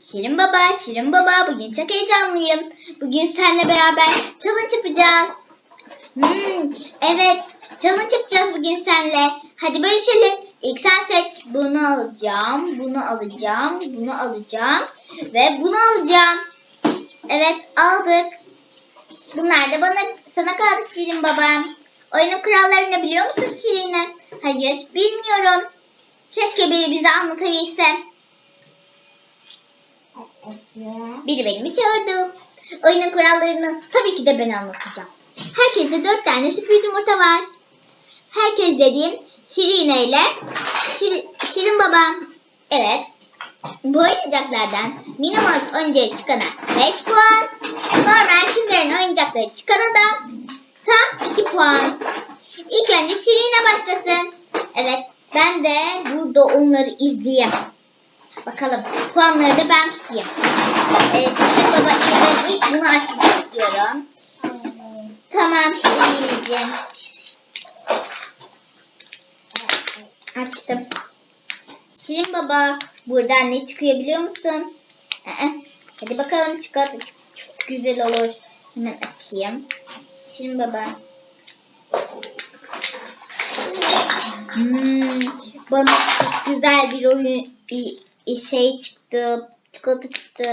Şirin Baba, Şirin Baba bugün çok heyecanlıyım. Bugün seninle beraber challenge yapacağız. Hmm, evet, challenge yapacağız bugün seninle. Hadi bölüşelim. İlk sen seç. Bunu alacağım, bunu alacağım, bunu alacağım ve bunu alacağım. Evet, aldık. Bunlar da bana sana kaldı Şirin Babam. Oyunun kurallarını biliyor musun Şirin'e? Hayır, bilmiyorum. Keşke biri bize anlatabilse. Biri beni çağırdı. Oyunun kurallarını tabii ki de ben anlatacağım. Herkeste dört tane sürpriz yumurta var. Herkes dediğim Şirine ile Şir- Şirin babam. Evet. Bu oyuncaklardan minimum önce çıkana 5 puan. Normal kimlerin oyuncakları çıkana da tam 2 puan. İlk önce Şirine başlasın. Evet. Ben de burada onları izleyeyim. Bakalım puanları da ben tutayım. Ee, Şirin Baba ben ilk bunu açmak istiyorum. Tamam Şirin'ciğim. Açtım. Şirin Baba buradan ne çıkıyor biliyor musun? Ee, hadi bakalım çikolata çıksın. Çok güzel olur. Hemen açayım. Şirin Baba. Hmm, bana çok güzel bir oyun şey çıktı. Çikolata çıktı.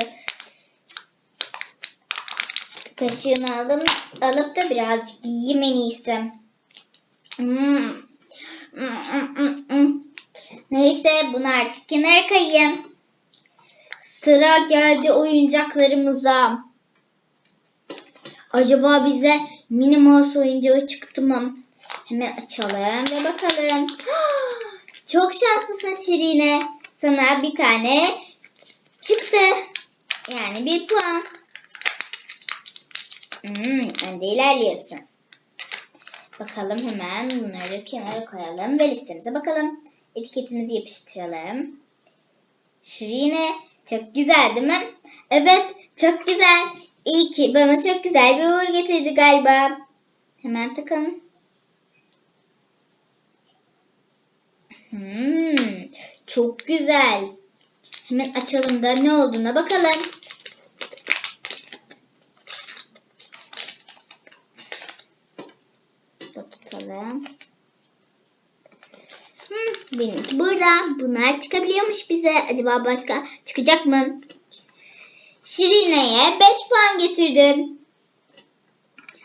Kaşığını aldım, alıp da birazcık yiyeyim en iyisi. Hmm. Hmm, hmm, hmm. Neyse bunu artık kenara kayayım. Sıra geldi oyuncaklarımıza. Acaba bize Minnie Mouse oyuncağı çıktı mı? Hemen açalım ve bakalım. Çok şanslısın Şirine. Sana bir tane çıktı. Yani bir puan. Hmm, önde ilerliyorsun. Bakalım hemen bunları kenara koyalım ve listemize bakalım. Etiketimizi yapıştıralım. Şirine çok güzel değil mi? Evet çok güzel. İyi ki bana çok güzel bir uğur getirdi galiba. Hemen takalım. Hmm, çok güzel. Hemen açalım da ne olduğuna bakalım. Da tutalım. Hmm, benimki burada. Bunlar çıkabiliyormuş bize. Acaba başka çıkacak mı? Şirine'ye 5 puan getirdim.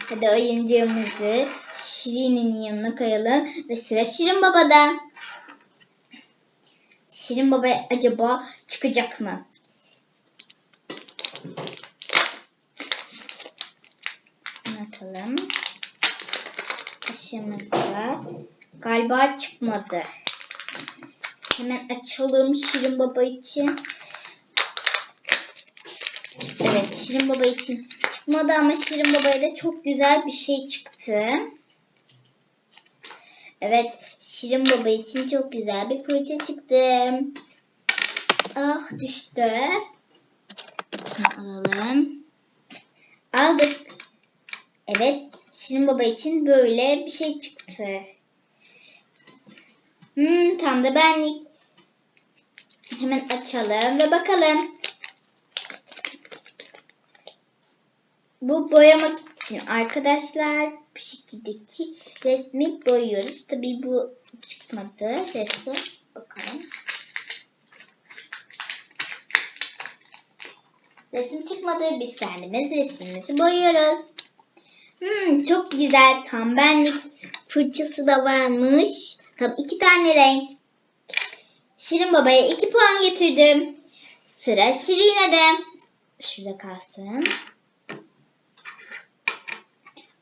Hadi oyuncağımızı Şirine'nin yanına koyalım. Ve sıra Şirin Baba'da. Şirin Baba acaba çıkacak mı? Atalım. Kaşığımızda. Galiba çıkmadı. Hemen açalım Şirin Baba için. Evet Şirin Baba için çıkmadı ama Şirin Baba'ya da çok güzel bir şey çıktı. Evet Şirin Baba için çok güzel bir fırça çıktı. Ah düştü. Alalım. Aldık. Evet Şirin Baba için böyle bir şey çıktı. Hmm, tam da benlik. Hemen açalım ve bakalım. Bu boyamak için arkadaşlar bu şekildeki resmi boyuyoruz. Tabii bu çıkmadı resim. Bakalım. Resim çıkmadı. Biz kendimiz resmimizi boyuyoruz. Hmm, çok güzel. Tam benlik fırçası da varmış. Tam iki tane renk. Şirin Baba'ya iki puan getirdim. Sıra Şirine'de. Şurada kalsın.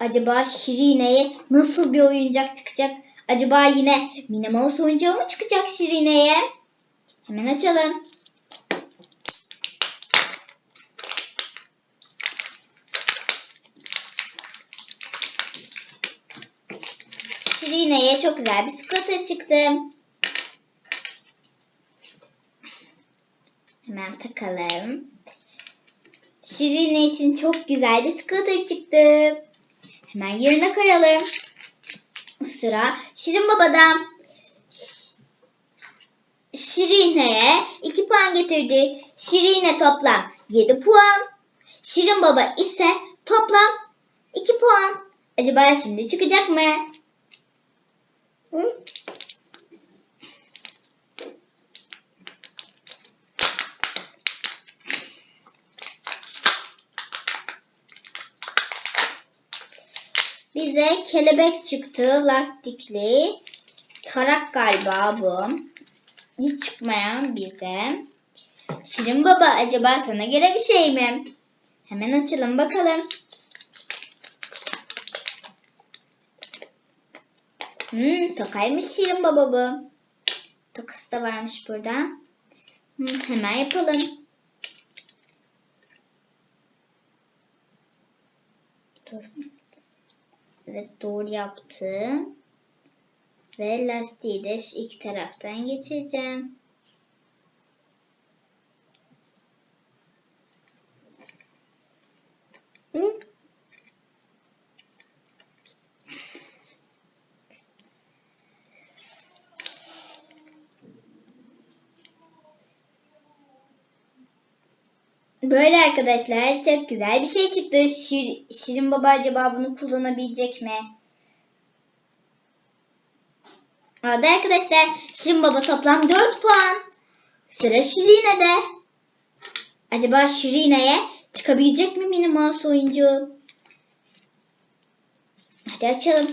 Acaba Şirine'ye nasıl bir oyuncak çıkacak? Acaba yine Minnie Mouse oyuncağı mı çıkacak Şirine'ye? Hemen açalım. Şirine'ye çok güzel bir scooter çıktı. Hemen takalım. Şirine için çok güzel bir scooter çıktı. Hemen yerine koyalım. Sıra Şirin Baba'da. Ş- Şirine'ye 2 puan getirdi. Şirine toplam 7 puan. Şirin Baba ise toplam 2 puan. Acaba şimdi çıkacak mı? Hı? Bize kelebek çıktı. Lastikli. Tarak galiba bu. Hiç çıkmayan bize. Şirin Baba acaba sana göre bir şey mi? Hemen açalım bakalım. Hmm, tokaymış Şirin Baba bu. Tokası da varmış burada. Hmm, hemen yapalım. Evet doğru yaptı. Ve lastiği de iki taraftan geçireceğim. Hı? Böyle arkadaşlar çok güzel bir şey çıktı. Şir- Şirin Baba acaba bunu kullanabilecek mi? Hadi arkadaşlar Şirin Baba toplam 4 puan. Sıra Şirine'de. Acaba Şirine'ye çıkabilecek mi Minnie Mouse oyuncu? Hadi açalım.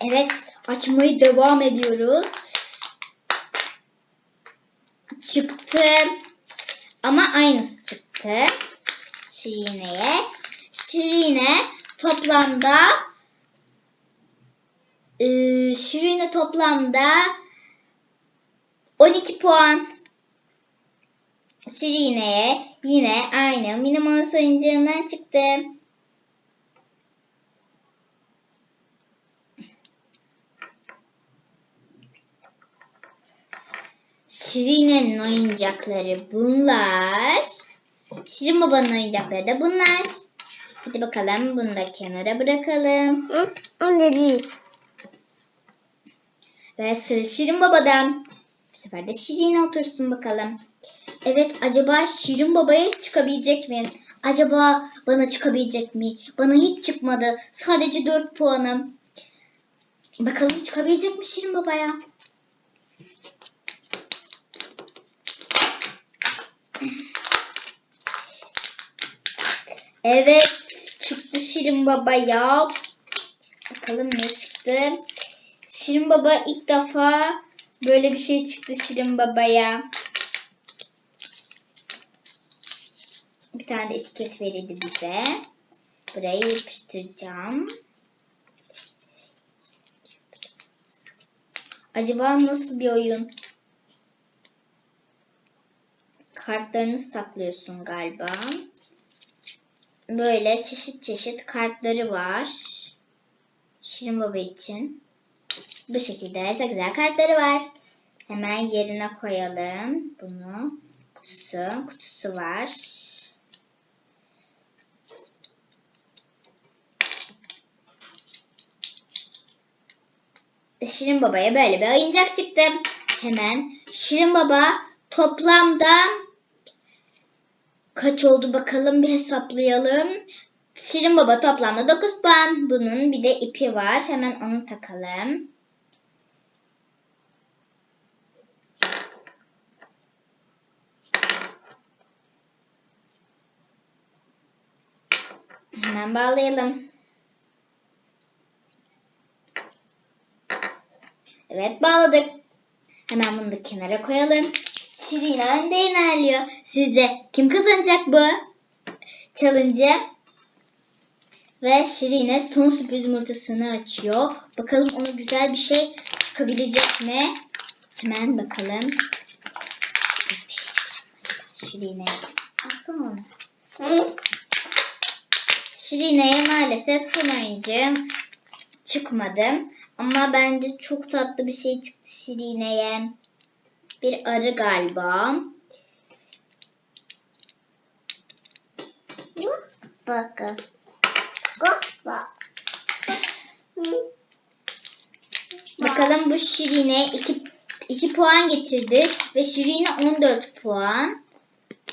Evet, açmayı devam ediyoruz. Çıktı. Ama aynısı çıktı. Şirine'ye. Şirine toplamda eee, Şirine toplamda 12 puan. Şirine'ye yine aynı Minimals oyuncağından çıktı. Şirine'nin oyuncakları bunlar. Şirin Baba'nın oyuncakları da bunlar. Hadi bakalım bunu da kenara bırakalım. Değil. Ve sıra Şirin Baba'dan. Bu sefer de Şirin'e otursun bakalım. Evet acaba Şirin Baba'ya çıkabilecek mi? Acaba bana çıkabilecek mi? Bana hiç çıkmadı. Sadece 4 puanım. Bakalım çıkabilecek mi Şirin Baba'ya? Evet çıktı Şirin Baba'ya. Bakalım ne çıktı. Şirin Baba ilk defa böyle bir şey çıktı Şirin Baba'ya. Bir tane de etiket verildi bize. Buraya yapıştıracağım. Acaba nasıl bir oyun? Kartlarını saklıyorsun galiba. Böyle çeşit çeşit kartları var. Şirin Baba için. Bu şekilde çok güzel kartları var. Hemen yerine koyalım bunu. Kutusu, kutusu var. Şirin Baba'ya böyle bir oyuncak çıktı. Hemen Şirin Baba toplamda kaç oldu bakalım bir hesaplayalım. Şirin Baba toplamda 9 puan. Bunun bir de ipi var. Hemen onu takalım. Hemen bağlayalım. Evet bağladık. Hemen bunu da kenara koyalım. Şirin önde ilerliyor. Sizce kim kazanacak bu challenge'ı? Ve Şirine son sürpriz yumurtasını açıyor. Bakalım ona güzel bir şey çıkabilecek mi? Hemen bakalım. Şirine? Alsana onu. Şirine'ye maalesef son oyuncu çıkmadı. Ama bence çok tatlı bir şey çıktı Şirine'ye. Bir arı galiba. Bakın. Bak bak. Bakalım bu Şirin'e 2 2 puan getirdi ve Şirin'e 14 puan.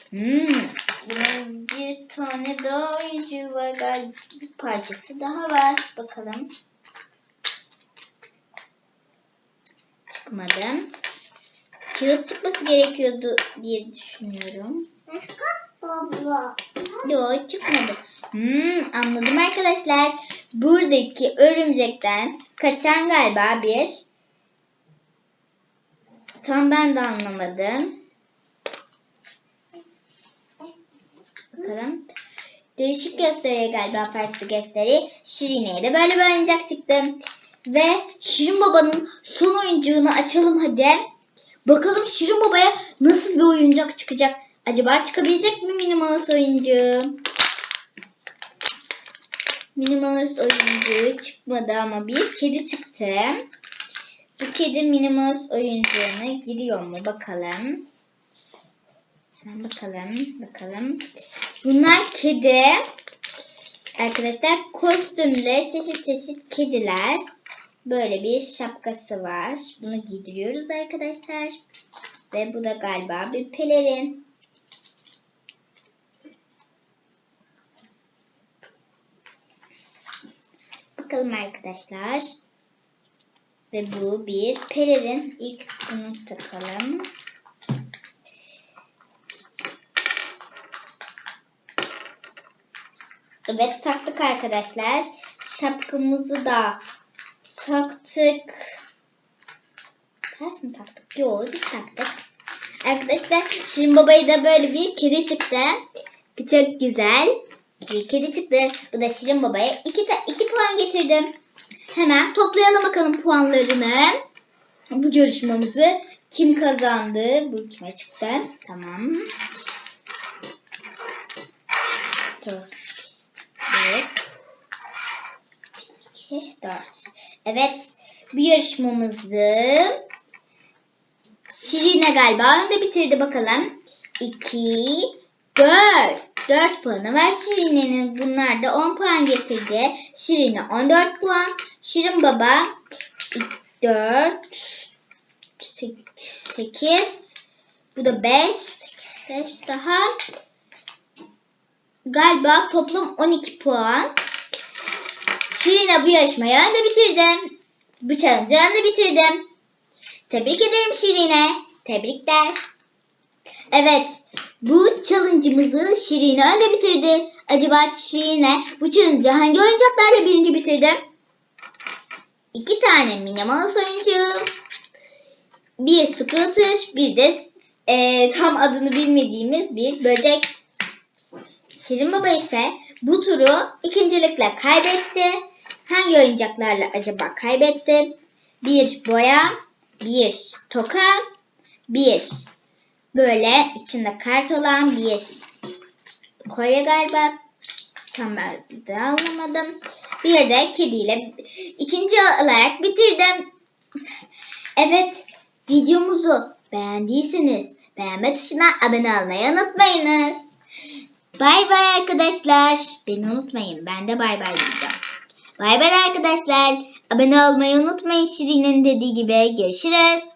Hmm. Bunun bir tane daha oyuncu var galiba. Bir parçası daha var. Bakalım. Çıkmadı. Kağıt çıkması gerekiyordu diye düşünüyorum. Baba. Yok çıkmadı. Hmm, anladım arkadaşlar. Buradaki örümcekten kaçan galiba bir. Tam ben de anlamadım. Bakalım. Değişik gösteriyor galiba farklı gösteri. Şirine'ye de böyle bir oyuncak çıktı. Ve Şirin Baba'nın son oyuncağını açalım hadi. Bakalım Şirin Baba'ya nasıl bir oyuncak çıkacak? Acaba çıkabilecek mi Minnie Mouse oyuncağı? Minnie Mouse oyuncağı çıkmadı ama bir kedi çıktı. Bu kedi Minnie Mouse oyuncağına giriyor mu bakalım. Hemen bakalım, bakalım. Bunlar kedi. Arkadaşlar kostümle çeşit çeşit kediler. Böyle bir şapkası var. Bunu giydiriyoruz arkadaşlar. Ve bu da galiba bir pelerin. Bakalım arkadaşlar. Ve bu bir pelerin. İlk bunu takalım. Evet taktık arkadaşlar. Şapkamızı da taktık. Ters mi taktık? Yok düz taktık. Arkadaşlar Şirin Baba'ya da böyle bir kedi çıktı. Çok güzel. Bir kedi çıktı. Bu da Şirin Baba'ya 2 iki puan getirdim. Hemen toplayalım bakalım puanlarını. Bu yarışmamızı kim kazandı? Bu kime çıktı? Tamam. Evet. 2, 4. Evet. Bu yarışmamızı Şirine galiba önde bitirdi bakalım. 2, 4. 4 puanı var Şirine'nin. Bunlar da 10 puan getirdi. Şirine 14 puan. Şirin Baba 4, 8. Bu da 5. 5 daha. Galiba toplam 12 puan. Şirine bu yarışmayı önde bitirdim. Bu challenge'ı önde bitirdim. Tebrik ederim Şirine. Tebrikler. Evet. Bu challenge'ımızı Şirine önde bitirdi. Acaba Şirine bu challenge'ı hangi oyuncaklarla birinci bitirdi? İki tane Minnie Mouse oyuncağı. Bir scooter. Bir de eee, tam adını bilmediğimiz bir böcek. Şirin Baba ise bu turu ikincilikle kaybetti. Hangi oyuncaklarla acaba kaybetti? Bir boya, bir toka, bir böyle içinde kart olan bir kolye galiba. Tam de anlamadım. Bir de kediyle ikinci olarak bitirdim. Evet videomuzu beğendiyseniz beğenme tuşuna abone olmayı unutmayınız. Bay bay arkadaşlar. Beni unutmayın. Ben de bay bay diyeceğim. Bay bay arkadaşlar. Abone olmayı unutmayın Şirin'in dediği gibi. Görüşürüz.